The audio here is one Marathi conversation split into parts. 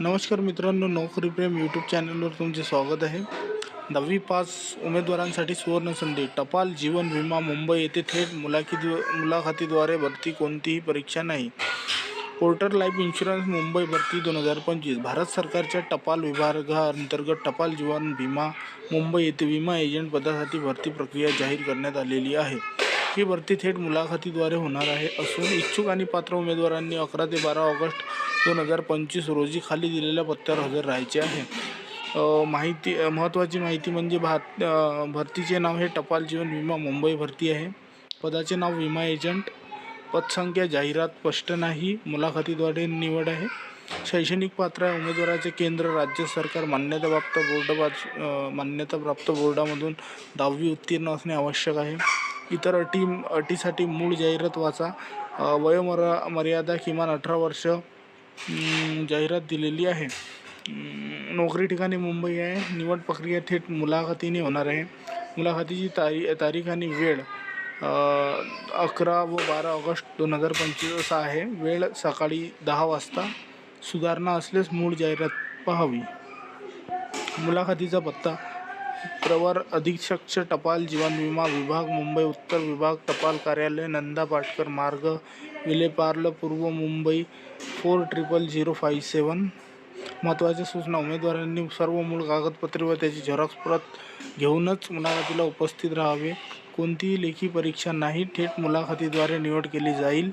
नमस्कार मित्रांनो नोकरी प्रेम यूट्यूब चॅनलवर तुमचे स्वागत आहे. दहावी पास उमेदवारांसाठी सुवर्णसंधी टपाल जीवन विमा मुंबई येथे थेट मुलाखती मुलाखतीद्वारे भरती कोणतीही परीक्षा नाही. पोर्टर लाईफ इन्शुरन्स मुंबई भरती दोन हजार पंचवीस भारत सरकारच्या टपाल विभागाअंतर्गत टपाल जीवन विमा मुंबई येथे विमा एजंट पदासाठी भरती प्रक्रिया जाहीर करण्यात आलेली आहे. ही भरती थेट मुलाखतीद्वारे होणार आहे असून इच्छुक आणि पात्र उमेदवारांनी अकरा ते बारा ऑगस्ट दोन हजार पंचवीस रोजी खाली दिलेल्या पत्त्यावर हजर राहायचे आहे. माहिती महत्त्वाची माहिती म्हणजे भात भरतीचे नाव हे टपाल जीवन विमा मुंबई भरती आहे. पदाचे नाव विमा एजंट पदसंख्या जाहिरात स्पष्ट नाही मुलाखतीद्वारे निवड आहे. शैक्षणिक पात्र आहे. उमेदवाराचे केंद्र राज्य सरकार मान्यताप्राप्त बोर्ड मान्यताप्राप्त बोर्डामधून दहावी उत्तीर्ण असणे आवश्यक आहे. इतर अटी अटीसाठी मूळ जाहिरात वाचा. वयोमरा मर्यादा किमान अठरा वर्ष जाहिरात दिलेली आहे. नोकरी ठिकाणी मुंबई आहे. निवड प्रक्रिया थेट मुलाखतीने होणार आहे. मुलाखतीची तारी तारीख आणि वेळ अकरा व बारा ऑगस्ट दोन हजार पंचवीस असा आहे. वेळ सकाळी दहा वाजता. सुधारणा असल्यास मूळ जाहिरात पाहावी. मुलाखतीचा पत्ता प्रवर अधीक्षक टपाल जीवन विमा विभाग मुंबई उत्तर विभाग टपाल कार्यालय नंदा पाटकर मार्ग विलेपार्ले पूर्व Mumbai four triple zero five seven. महत्त्वाच्या सूचना उमेदवारांनी सर्व मूळ कागदपत्रे व त्याची झेरॉक्स प्रत घेऊनच मुलाखतीला उपस्थित राहावे. कोणतीही लेखी परीक्षा नाही थेट मुलाखतीद्वारे निवड केली जाईल.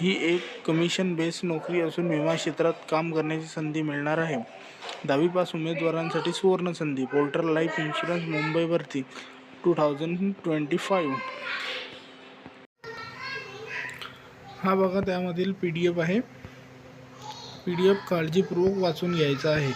ही एक कमिशन बेस्ड नोकरी असून विमा क्षेत्रात काम करण्याची संधी मिळणार आहे. दहावी पास उमेदवारांसाठी सुवर्ण संधी पोर्टल लाईफ इन्शुरन्स मुंबई भरती टू थाउजंड ट्वेंटी फाईव्ह हा बघा त्यामधील पी डी एफ आहे. पी डी एफ काळजीपूर्वक वाचून घ्यायचा आहे.